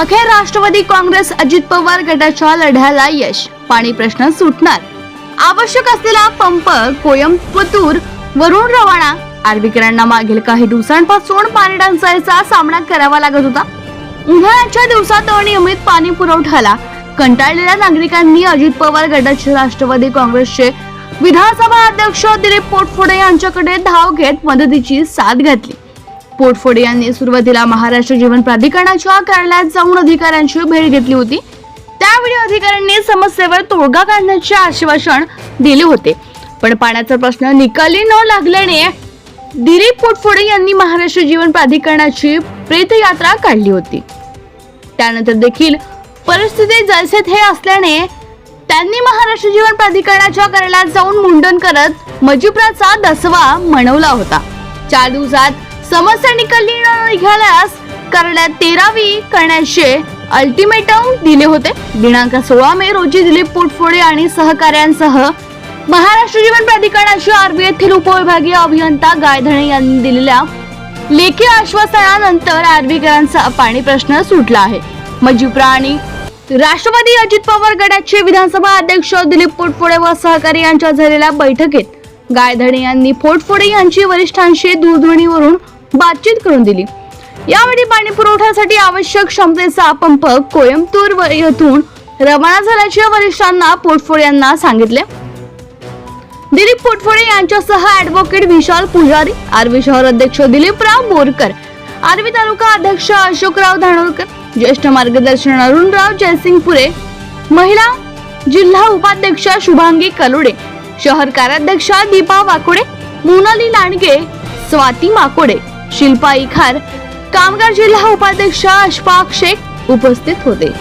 अखेर राष्ट्रवादी काँग्रेस अजित पवार गटाच्या लढ्याला यश. पाणी प्रश्न सुटणार. आवश्यक असलेला पंप कोयंबतूर वरून रवाना आर्वीकरांना मागील काही दिवसांपासून पाणी टंचाईचा सामना करावा लागत होता. उन्हाळ्याच्या दिवसात अनियमित पाणी पुरवठ्याला कंटाळलेल्या नागरिकांनी अजित पवार गटाचे राष्ट्रवादी काँग्रेसचे विधानसभा अध्यक्ष दिलीप पोटफोडे यांच्याकडे धाव घेत मदतीची साथ घातली. पोटफोडे यांनी सुरुवातीला महाराष्ट्र जीवन प्राधिकरणाच्या कार्यालयात जाऊन अधिकाऱ्यांची भेट घेतली होती. त्यावेळी अधिकाऱ्यांनी समस्येवर तोडगा काढण्याचे आश्वासन दिले होते. पण पाण्याचा प्रश्न निकाली न लागल्याने दिलीप पोटफोडे यांनी महाराष्ट्र जीवन प्राधिकरणाची प्रेतयात्रा काढली होती. त्यानंतर देखील परिस्थिती जैसे हे असल्याने त्यांनी महाराष्ट्र जीवन प्राधिकरणाच्या कार्यालयात जाऊन मुंडन करत मजिप्राचा दसवा मनवला होता. चार दिवसात समस्या निकाली न निघाल्यास करण्यात तेरावी करण्याचे अल्टिमेटम दिले होते. दिनांक सोळा मे रोजी दिलीप पोटफोडे आणि सहकाऱ्यांसह महाराष्ट्र जीवन प्राधिकरणाचे आरबी येथील उपविभागीय अभियंता गायधणे यांनी दिलेल्या लेखी आश्वासनानंतर आरबीकरांचा पाणी प्रश्न सुटला आहे. मजिप्रा आणि राष्ट्रवादी अजित पवार गटाचे विधानसभा अध्यक्ष दिलीप पोटफोडे व सहकारी यांच्या झालेल्या बैठकीत गायधणे यांनी पोटफोडे यांची वरिष्ठांशी दूरध्वनीवरून बातचीत करून दिली. यावेळी पाणी पुरवठ्यासाठी आवश्यक क्षमतेचा पंप कोयंबतूर व- येथून रवाना झाल्याचे वरिष्ठांना पोटफोडे यांना सांगितले. दिलीप पोटफोडे यांच्यासह ऍडव्होकेट विशाल पुजारी आर्वी शहर अध्यक्ष दिलीपराव बोरकर आर्वी तालुका अध्यक्ष अशोकराव धानोरकर ज्येष्ठ मार्गदर्शन अरुणराव जयसिंगपुरे महिला जिल्हा उपाध्यक्ष शुभांगी कलोडे शहर कार्याध्यक्षा दीपा वाकोडे मोनाली लांडगे स्वाती माकोडे शिल्पा इखार कामगार जिल्हा उपाध्यक्ष अशफाक शेख उपस्थित होते.